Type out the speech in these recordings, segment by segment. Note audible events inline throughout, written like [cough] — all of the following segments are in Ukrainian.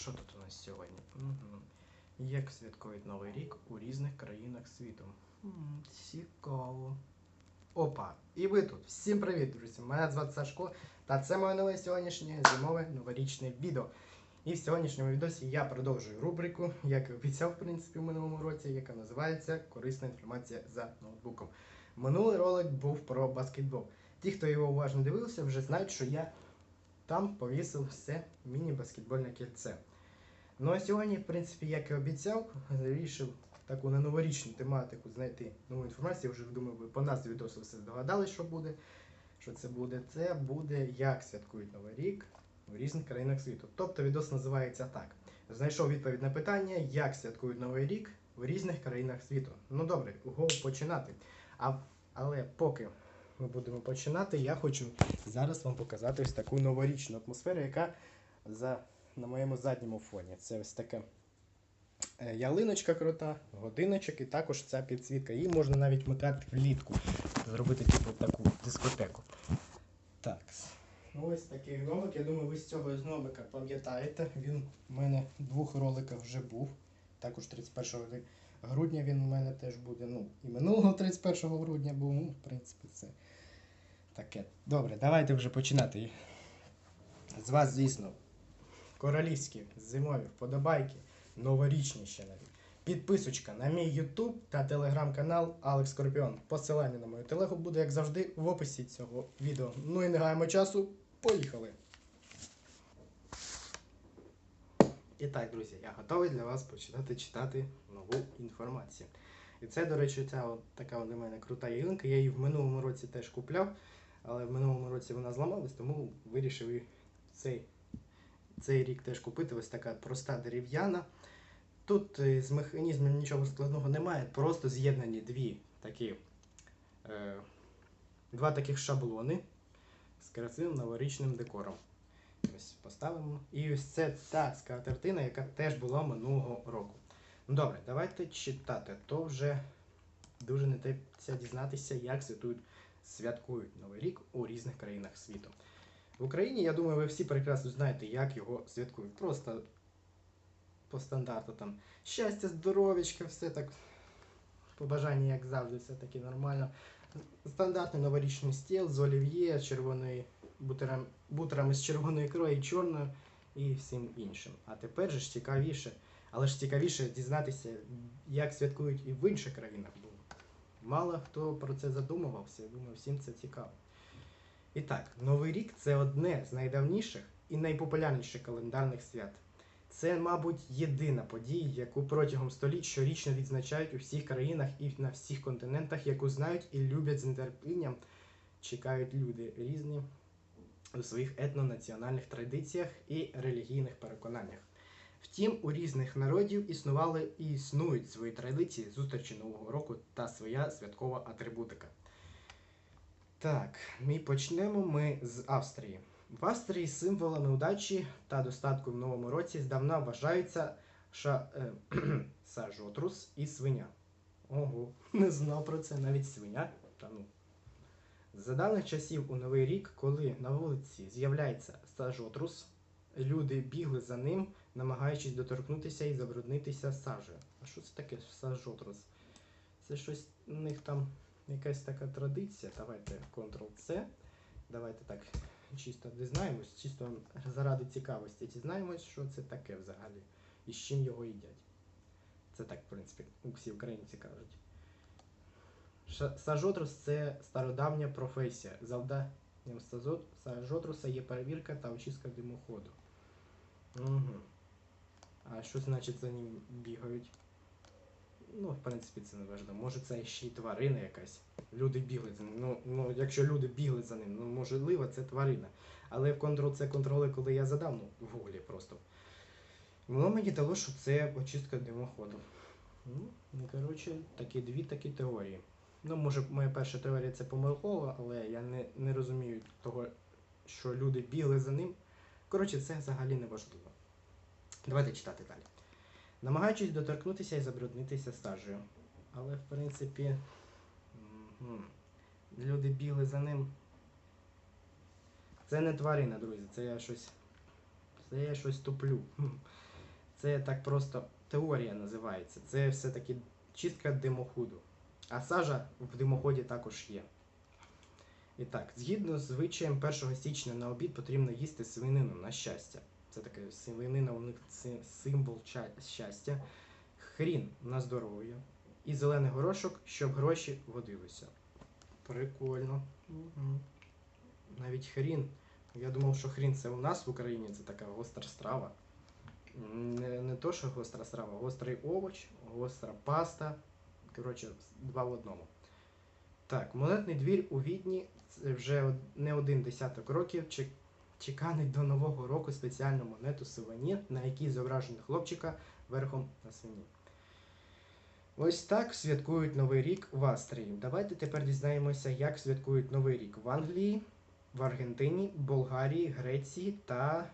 що тут у нас сьогодні? Угу. Як святкують Новий рік у різних країнах світу? М, Цікаво. Опа, і ви тут. Всім привіт, друзі! Мене звати Сашко, та це моє нове сьогоднішнє зимове новорічне відео. І в сьогоднішньому відосі я продовжую рубрику, як і обіцяв, в принципі, в минулому році, яка називається Корисна інформація за ноутбуком. Минулий ролик був про баскетбол. Ті, хто його уважно дивився, вже знають, що я там повісив все міні-баскетбольне кільце. Ну а сьогодні, в принципі, як і обіцяв, [laughs] вирішив таку на новорічну тематику знайти нову інформацію. Я вже думаю, ви по назві відосу все здогадались, що буде. Що це буде? Це буде як святкують Новий рік в різних країнах світу. Тобто відос називається так. Знайшов відповідь на питання, як святкують Новий рік в різних країнах світу. Ну добре, го починати. А, але поки ми будемо починати, я хочу зараз вам показати ось таку новорічну атмосферу, яка за, на моєму задньому фоні. Це ось така е, ялиночка крута, годиночок і також ця підсвітка. Її можна навіть вмикати влітку, зробити типу таку дискотеку. Так. Ну, ось такий гномик. Я думаю, ви з цього гномика пам'ятаєте. Він у мене в двох роликах вже був. Також 31 грудня він у мене теж буде. Ну, і минулого 31 грудня був. Ну, в принципі, це таке. Добре, давайте вже починати. З вас, звісно, королівські зимові вподобайки, новорічні ще навіть. Підписочка на мій YouTube та телеграм-канал Алекс Скорпіон. Посилання на мою телегу буде, як завжди, в описі цього відео. Ну і не гаємо часу. Поїхали! І так, друзі, я готовий для вас починати читати нову інформацію. І це, до речі, ця от така для мене крута ялинка. Я її в минулому році теж купляв, але в минулому році вона зламалась, тому вирішив цей, цей рік теж купити. Ось така проста дерев'яна. Тут е, з механізмом нічого складного немає, просто з'єднані дві такі, е, два таких шаблони з красивим новорічним декором. Ось поставимо. І ось це та скатертина, яка теж була минулого року. Ну добре, давайте читати. То вже дуже не терпиться дізнатися, як святують, святкують Новий рік у різних країнах світу. В Україні, я думаю, ви всі прекрасно знаєте, як його святкують. Просто по стандарту там щастя, здоров'ячка, все так. Побажання, як завжди, все таки нормально. Стандартний новорічний стіл з олів'є, червоної бутерам, бутерами з червоної ікрою чорною і всім іншим. А тепер же ж цікавіше, але ж цікавіше дізнатися, як святкують і в інших країнах. Мало хто про це задумувався. Я думаю, всім це цікаво. І так, Новий рік це одне з найдавніших і найпопулярніших календарних свят. Це, мабуть, єдина подія, яку протягом століть щорічно відзначають у всіх країнах і на всіх континентах, яку знають і люблять з нетерпінням, чекають люди різні у своїх етнонаціональних традиціях і релігійних переконаннях. Втім, у різних народів існували і існують свої традиції зустрічі Нового року та своя святкова атрибутика. Так, ми почнемо ми з Австрії. В Австрії символами удачі та достатку в новому році здавна вважаються ша, е, [clears throat] сажотрус і свиня. Ого, [laughs] не знав про це навіть свиня. Та ну. За давних часів у Новий рік, коли на вулиці з'являється сажотрус, люди бігли за ним, намагаючись доторкнутися і забруднитися сажею. А що це таке сажотрус? Це щось у них там якась така традиція. Давайте Ctrl-C. Давайте так чисто дізнаємось, чисто заради цікавості дізнаємось, що це таке взагалі і з чим його їдять. Це так, в принципі, всі українці кажуть. Сажотрус це стародавня професія. Завданням сажотруса є перевірка та очистка димоходу. Угу. А що значить за ним бігають? Ну, в принципі, це не важливо. Може це ще й тварина якась. Люди бігли за ним. Ну, ну якщо люди бігли за ним, ну можливо, це тварина. Але в Ctrl-C контроли, коли я задав, ну, в гуглі просто. Воно мені дало, що це очистка димоходу. Ну, ну, коротше, такі дві такі теорії. Ну, може, моя перша теорія це помилкова, але я не, не розумію того, що люди бігли за ним. Коротше, це взагалі не важливо. Давайте читати далі. Намагаючись доторкнутися і забруднитися сажею. Але, в принципі, люди бігли за ним. Це не тварина, друзі, це я щось. Це я щось туплю. Це так просто теорія називається. Це все-таки чистка димоходу. А сажа в димоході також є. І так, згідно з звичаєм 1 січня на обід потрібно їсти свинину на щастя. Це таке свинина у них символ щастя. Хрін на здоров'я. І зелений горошок, щоб гроші водилися. Прикольно. Мгм. Навіть хрін. Я думав, що хрін це у нас в Україні, це така гостра страва. Не, не то, що гостра страва, гострий овоч, гостра паста. Коротше, два в одному. Так, монетний двір у Відні це вже не один десяток років чеканить до Нового року спеціальну монету сувенір, на якій зображено хлопчика верхом на свині. Ось так святкують Новий рік в Австрії. Давайте тепер дізнаємося, як святкують Новий рік в Англії, в Аргентині, Болгарії, Греції та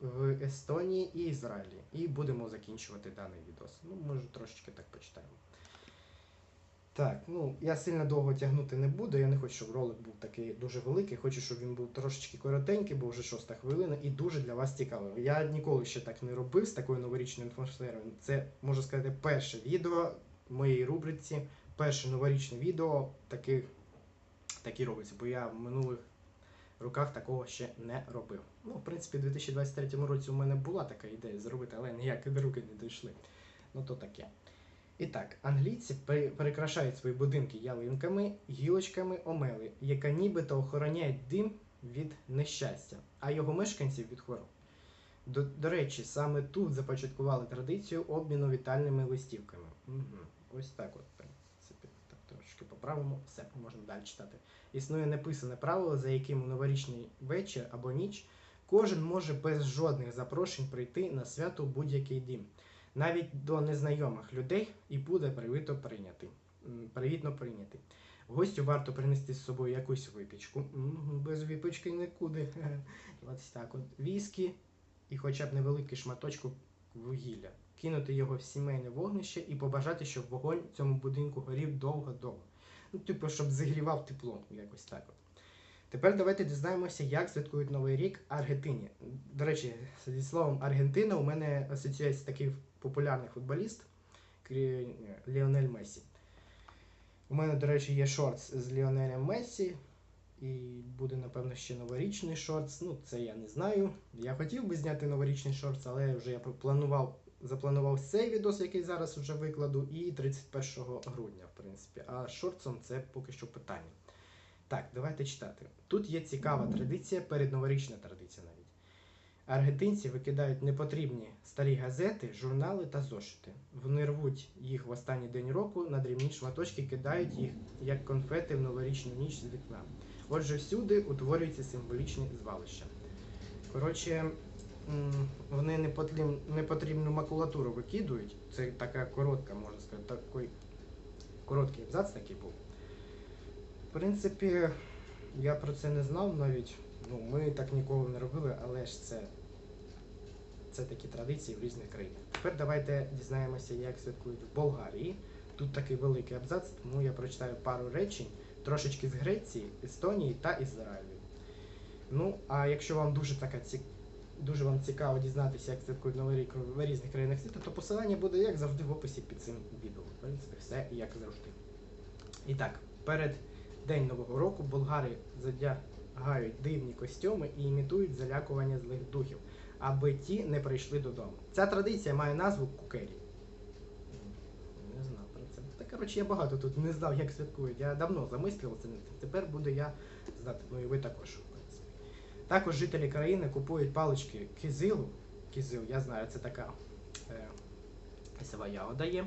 в Естонії і Ізраїлі. І будемо закінчувати даний відос. Ну, може, трошечки так почитаємо. Так, ну я сильно довго тягнути не буду. Я не хочу, щоб ролик був такий дуже великий. Хочу, щоб він був трошечки коротенький, бо вже шоста хвилина, і дуже для вас цікавий. Я ніколи ще так не робив з такою новорічною атмосферою. Це можу сказати перше відео в моїй рубриці, перше новорічне відео таких, такі робиться, бо я в минулих роках такого ще не робив. Ну, в принципі, у 2023 році у мене була така ідея зробити, але ніяк руки не дійшли. Ну то таке. І так, англійці пере- перекрашають свої будинки ялинками, гілочками омели, яка нібито охороняє дим від нещастя, а його мешканців від хвороб. До, до речі, саме тут започаткували традицію обміну вітальними листівками. Угу. Ось так от, в принципі, так трошки поправимо, все, можна далі читати. Існує неписане правило, за яким у новорічний вечір або ніч кожен може без жодних запрошень прийти на свято будь-який дім навіть до незнайомих людей і буде привито прийняти. Привітно прийняти. Гостю варто принести з собою якусь випічку. Без випічки нікуди. [laughs] Ось так от. Віскі і хоча б невеликий шматочку вугілля. Кинути його в сімейне вогнище і побажати, щоб вогонь в цьому будинку горів довго-довго. Ну, типу, щоб зігрівав тепло, якось так от. Тепер давайте дізнаємося, як святкують Новий рік Аргентині. До речі, зі словом Аргентина у мене асоціюється такий популярний футболіст Ліонель Мессі. У мене, до речі, є шортс з Ліонелем Мессі. І буде, напевно, ще новорічний шортс. Ну, це я не знаю. Я хотів би зняти новорічний шортс, але вже я планував, запланував цей відос, який зараз вже викладу, і 31 грудня, в принципі. А шортсом це поки що питання. Так, давайте читати. Тут є цікава традиція, передноворічна традиція навіть. Аргентинці викидають непотрібні старі газети, журнали та зошити. Вони рвуть їх в останній день року на дрібні шматочки, кидають їх як конфети в новорічну ніч з вікна. Отже, всюди утворюються символічні звалища. Коротше, вони непотрібну, непотрібну макулатуру викидують. Це така коротка, можна сказати, такий короткий абзац такий був. В принципі, я про це не знав навіть. Ну, ми так ніколи не робили, але ж це, це такі традиції в різних країнах. Тепер давайте дізнаємося, як святкують в Болгарії. Тут такий великий абзац, тому я прочитаю пару речень, трошечки з Греції, Естонії та Ізраїлю. Ну, а якщо вам дуже така ці... дуже вам цікаво дізнатися, як святкують Новий рік в різних країнах світу, то посилання буде, як завжди, в описі під цим відео. В принципі, все як завжди. І так, перед День Нового року болгари задягають дивні костюми і імітують залякування злих духів, аби ті не прийшли додому. Ця традиція має назву кукері. Не знав про це. Та коротше, я багато тут не знав, як святкують. Я давно замислювався над цим. Тепер буду я знати, ну і ви також. Також жителі країни купують палички кизилу. Кизил, я знаю, це така е, лісова ягода є.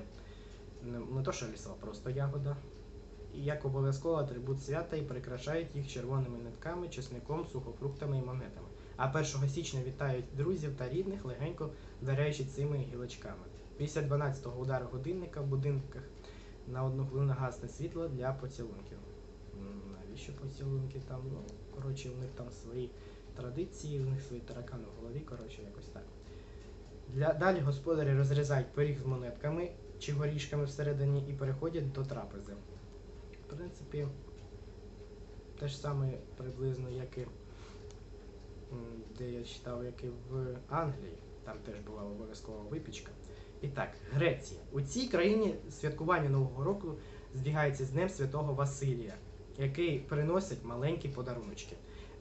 Не, не то, що лісова, просто ягода і як обов'язково атрибут свята і прикрашають їх червоними нитками, чесником, сухофруктами і монетами. А 1 січня вітають друзів та рідних, легенько вдаряючи цими гілочками. Після 12-го удару годинника в будинках на одну хвилину гасне світло для поцілунків. Навіщо поцілунки там? Ну, коротше, у них там свої традиції, у них свої таракани в голові, коротше, якось так. Для, далі господарі розрізають пиріг з монетками чи горішками всередині і переходять до трапези. Принципі, те ж саме приблизно, як і де я читав, як і в Англії. Там теж була обов'язкова випічка. І так, Греція. У цій країні святкування Нового року збігається з Днем Святого Василія, який приносить маленькі подаруночки.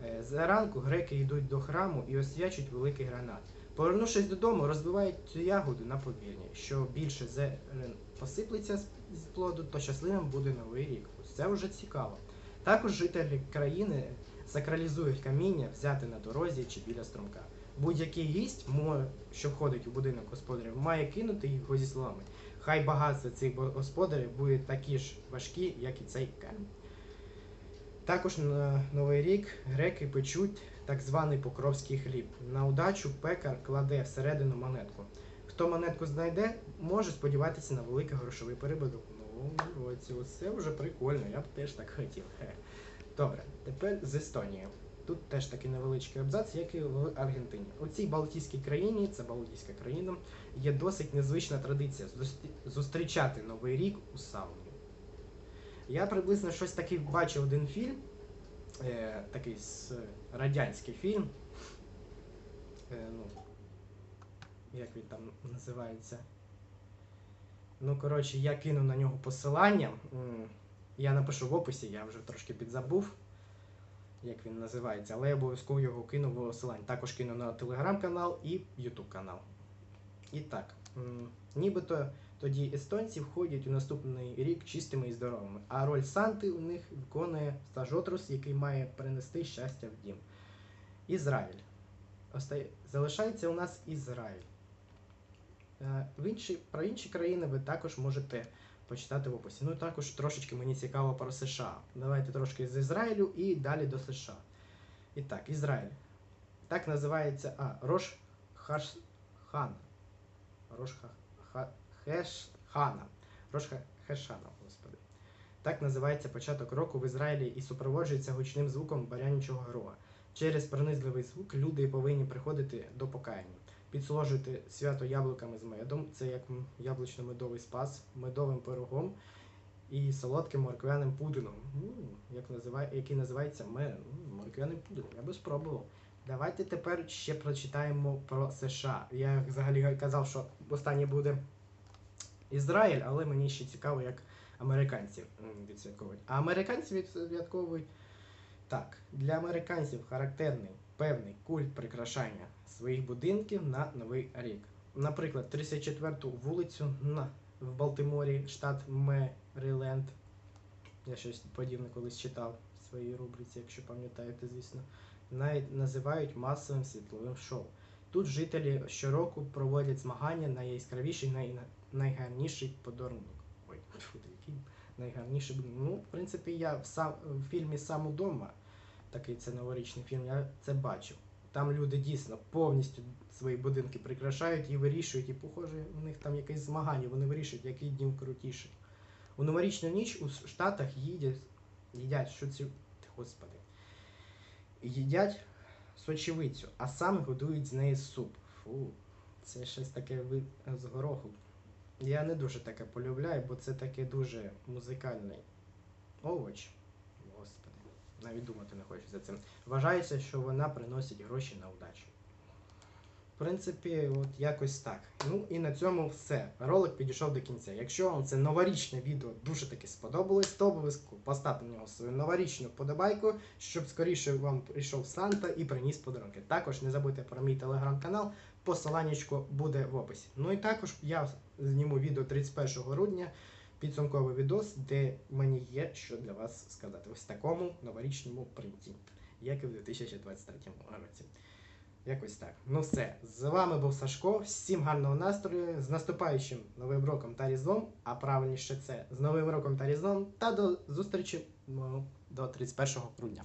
Е, Зранку греки йдуть до храму і освячують великий гранат. Повернувшись додому, розбивають цю ягоду на подвір'я. Що більше зерен посиплеться з плоду, то щасливим буде новий рік. Це вже цікаво. Також жителі країни сакралізують каміння, взяти на дорозі чи біля струмка. Будь-який гість, що входить у будинок господарів, має кинути його зі словами. Хай багатство цих господарів буде такі ж важкі, як і цей камінь. Також на Новий рік греки печуть так званий покровський хліб. На удачу пекар кладе всередину монетку. Хто монетку знайде, може сподіватися на великий грошовий перебуток в новому році. Оце вже прикольно, я б теж так хотів. Добре, тепер з Естонії. Тут теж такий невеличкий абзац, як і в Аргентині. У цій Балтійській країні, це Балтійська країна, є досить незвична традиція зустрічати Новий рік у сауні. Я приблизно щось таке бачив один фільм, е, такий радянський фільм. Е, ну, як він там називається? Ну, коротше, я кину на нього посилання. Я напишу в описі, я вже трошки підзабув, як він називається, але я обов'язково його кину в посилання. Також кину на телеграм-канал і ютуб канал. І так, нібито тоді естонці входять у наступний рік чистими і здоровими, а роль Санти у них виконує стажотрус, який має принести щастя в дім. Ізраїль. Залишається у нас Ізраїль. Е, В інші, про інші країни ви також можете почитати в описі. Ну також трошечки мені цікаво про США. Давайте трошки з Ізраїлю і далі до США. І так, Ізраїль. Так називається. А, Рош Хаш Хан. Рош Ха, Ха, Хеш Хана. Рош Хешана, господи. Так називається початок року в Ізраїлі і супроводжується гучним звуком барянічого рога. Через пронизливий звук люди повинні приходити до покаяння. Підсоложуйте свято яблуками з медом, це як яблучно-медовий спас, медовим пирогом і солодким морквяним пудингом, М, як називає, який називається ме- м, морквяний пудинг. Я би спробував. Давайте тепер ще прочитаємо про США. Я взагалі казав, що останнє буде Ізраїль, але мені ще цікаво, як американці відсвятковують. А американці відсвятковують так. Для американців характерний певний культ прикрашання своїх будинків на Новий рік. Наприклад, 34-ту вулицю в Балтиморі, штат Мериленд. Я щось подібне колись читав в своїй рубриці, якщо пам'ятаєте, звісно. Навіть називають масовим світловим шоу. Тут жителі щороку проводять змагання на яскравіший, най, найгарніший подарунок. Ой, фу, який найгарніший. Ну, в принципі, я в, сам, в фільмі Сам удома, такий це новорічний фільм, я це бачив. Там люди дійсно повністю свої будинки прикрашають і вирішують, і похоже, у них там якесь змагання, вони вирішують, який дім крутіший. У новорічну ніч у Штатах їдять, їдять, що ці, господи, їдять сочевицю, а саме годують з неї суп. Фу, це щось таке з гороху. Я не дуже таке полюбляю, бо це таке дуже музикальний овоч. Навіть думати не хочу за це. Вважається, що вона приносить гроші на удачу. В принципі, от якось так. Ну і на цьому все. Ролик підійшов до кінця. Якщо вам це новорічне відео дуже таки сподобалось, то обов'язково поставте на нього свою новорічну вподобайку, щоб скоріше вам прийшов Санта і приніс подарунки. Також не забудьте про мій телеграм-канал, посиланнячко буде в описі. Ну і також я зніму відео 31 грудня, підсумковий відос, де мені є що для вас сказати. Ось такому новорічному принті, як і в 2023 році. Якось так. Ну все. З вами був Сашко. Всім гарного настрою, з наступаючим новим роком та різдвом, а правильніше це з новим роком та різдвом, та до зустрічі ну, до 31 грудня.